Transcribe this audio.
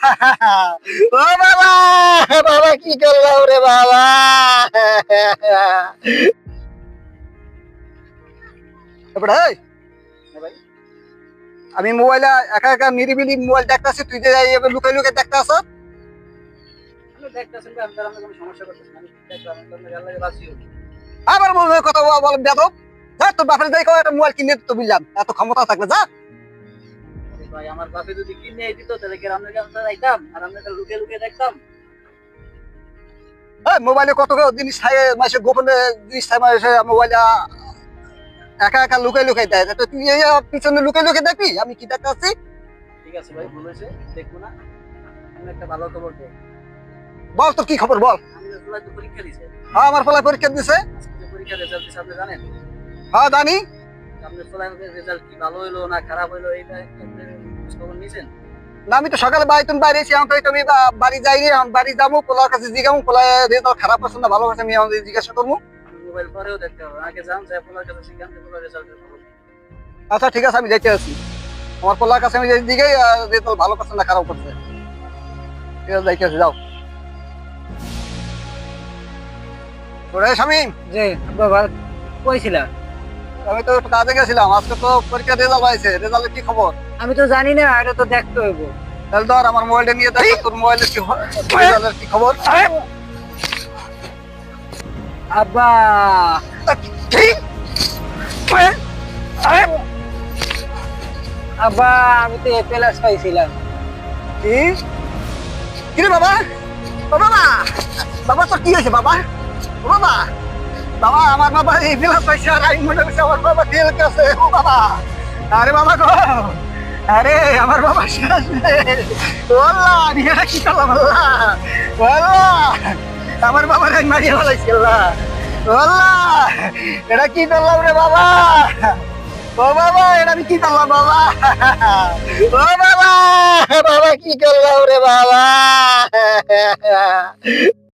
ও বাবা বাবা কি করলাম রে বাবা? আমি মোবাইলে একা একা নিরিবিলি মোবাইল দেখতেছি তুই যে লুকাই লুকাই দেখতে আস আবার কথা বল বেদব যা তোর বাপের দেখো একটা মোবাইল কিনে তো বুঝলাম। এত ক্ষমতা থাকলে যা। ভাই আমার বাপে যদি কিনে দিত তাহলে গ্রামের যাইতাম? আর আমরা লুকে লুকে দেখতাম। মোবাইলে কত জিনিস থাকে? মাসে গোপনে জিনিস থাকে মাসে মোবাইলে একা একা লুকাই লুকাই দেয়। তো তুই পিছনে লুকাই লুকাই দেখবি? আমি কি দেখতে আছি ঠিক আছে ভাই ভুল হয়েছে দেখব না। একটা ভালো খবর দেয় বল তোর কি খবর বল। পরীক্ষা দিছে। হ্যাঁ আমার ফলায় পরীক্ষা দিছে। পরীক্ষা রেজাল্ট আপনি জানেন? হ্যাঁ জানি। রেজাল্ট কি ভালো হইল না খারাপ হইল এইটা খবর না আমি তো সকালে বাড়ি তুমি বাইরে এসে এখন তো আমি বা- বাড়ি যাইনি এখন বাড়ি যাব পোলার কাছে জিগামু পোলায় রেজাল্ট খারাপ আছে না ভালো আছে আমি আমাদের জিজ্ঞাসা করব। মোবাইল পরেও দেখতে হবে আগে কাছে পোলার আচ্ছা ঠিক আছে আমি যাইতে আছি আমার পোলার কাছে আমি দিকেই রেজাল্ট ভালো করছে না খারাপ করছে ঠিক আছে যাইতে আছি যাও। স্বামী যে বাবা কইছিলা? আমি তো কাজে গেছিলাম আজকে তো পরীক্ষা রেজাল্ট হয়েছে রেজাল্টের কি খবর? আমি তো জানি না এটা তো দেখতে হইব। তাহলে ধর আমার মোবাইলটা নিয়ে দেখ তোর মোবাইলের কি রেজাল্টের কি খবর? আব্বা? আব্বা আমি তো এ প্লাস পাইছিলাম। কি? কি রে বাবা বাবা! বাবা তোর কি হয়েছে বাবা? বাবা! বাবা, আমার বাবা এই বিলাস পাইছে আর আমি আমার বাবা তেল কাছে ও বাবা, আরে বাবা গো, আরে আমার বাবা শেষ রে। ও আল্লাহ আমি এটা কি করলাম আল্লাহ ও আমার বাবার এক মারিয়ে ফেলাইছি আল্লাহ এটা কি করলাম রে বাবা? ও বাবা, এটা আমি কি করলাম বাবা? ও বাবা বাবা, কি করলাম রে বাবা?